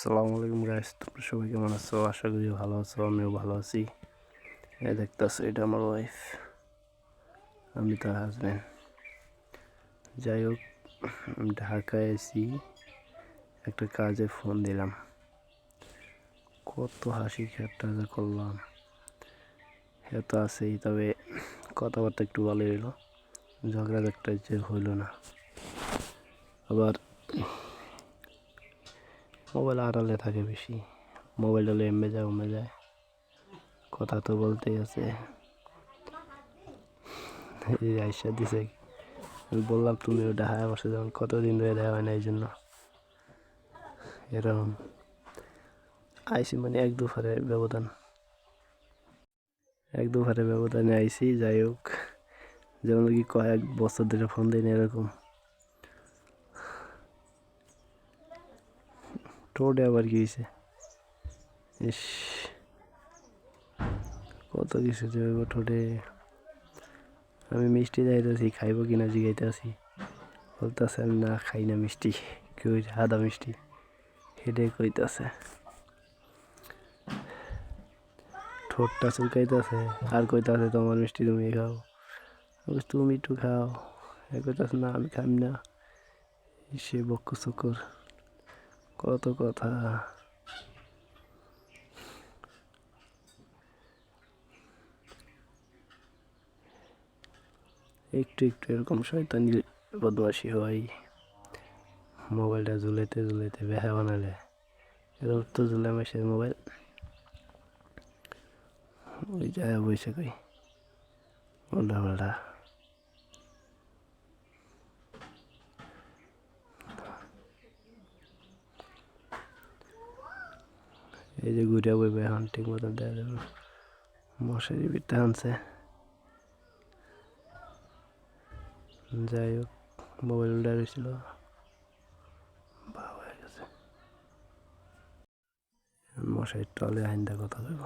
সালামু আলাইকুম গাইস তোমরা সবাই কেমন আছো? আশা করি ভালো আছো, আমিও ভালো আছি। এই দেখতেছো, এটা আমার ওয়াইফ আমি তার হাজব্যান্ড যাই হোক, আমি ঢাকায় এসি একটা কাজে ফোন দিলাম। কত হাসি ঠাট্টা করলাম। এত আছেই, তবে কথাবার্তা একটু ভালো হইল। ঝগড়া একটা যে হইল না। আবার মোবাইল আড়ালে থাকে বেশি। মোবাইল হলে এমবে যায় উমে যায়। কথা তো বলতেই আছে। আইসা দিছে। আমি বললাম, তুমি ওটা হায় বসে যেমন কতদিন ধরে দেওয়া হয় না এই জন্য? এরকম আইসি মানে এক দুপুরের ব্যবধান। এক দুপুরের ব্যবধানে আইসি, যাই হোক। যেমন কি কয়েক বছর ধরে ফোন দিন এরকম। টোডে আবার কি ইস, কত কিছু যাইব টোডে আমি মিষ্টি যাইতেছি, খাইব কিনা জিগাইতেছি। বলতেছে না খাই না মিষ্টি কেউ সাদা মিষ্টি। হেডে কইতাছে। ঠোঁটটা চুলকাইতেছে, আর কইতাছে, তোমার মিষ্টি তুমি খাও। তুমি একটু খাও। এ কইতাছে, না, আমি খাই না। সে বক্ক চক্কর কত কথা। একটু একটু এরকম শয়তানি বদমাসি হয়। মোবাইলটা ঝুলাইতে ঝুলাইতে বেহা বানালে। এরকম তো ঝুলে মাসের মোবাইল। ওই যায় বসে কই। উল্টা পাল্টা। এই যে ঘুরে বইবে এখন ঠিক মতন দেওয়া মশারি বিতে আনছে। যাই হোক, মোবাইল উল্টা রয়েছিল হয়ে গেছে। মশারির টলে আইন্দা কথা দেব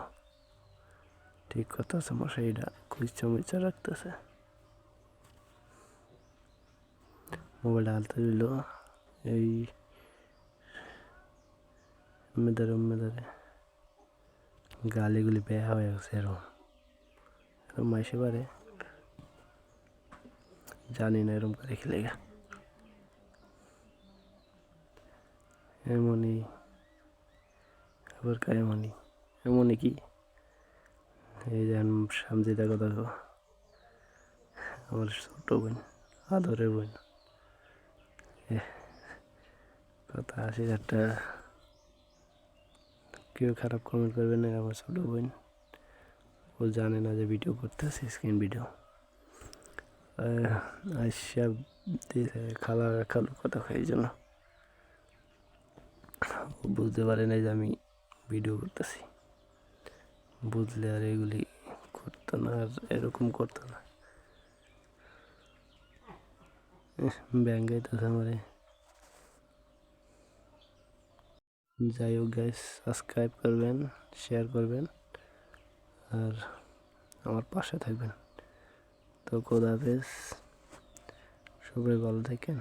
ঠিক কথা আছে মশারিটা খুঁজছে মুচা রাখতেছে। মোবাইলটা হালতে দিল। এই মেদারে মেদারে গালিগুলি বেয়া হয়ে গেছে এরকম এরকম মাইসে পারে। জানি না এরকম করে খেলে গা। এমনই। আবার কা এমনই? এমনই কি? এই যে সামজিদা দেখো দেখো আমার ছোট বোন, আদরের বোন। কথা আশি একটা কেউ খারাপ কমেন্ট করবে না, আমার ছোট বোন। ও জানে না যে ভিডিও করতেছে স্ক্রিন ভিডিও দিয়েছে খালা খালু কথা খাই জন্য বুঝতে পারে না যে আমি ভিডিও করতেছি। বুঝলে আর এগুলি করতো না, আর এরকম করতো না। ব্যাঙ্ক গাইতেছে আমারে। যাই হোক গ্যাস সাবস্ক্রাইব করবেন শেয়ার করবেন, আর আমার পাশে থাকবেন। তো খোদা হাফেজ, সবাই ভালো থাকেন।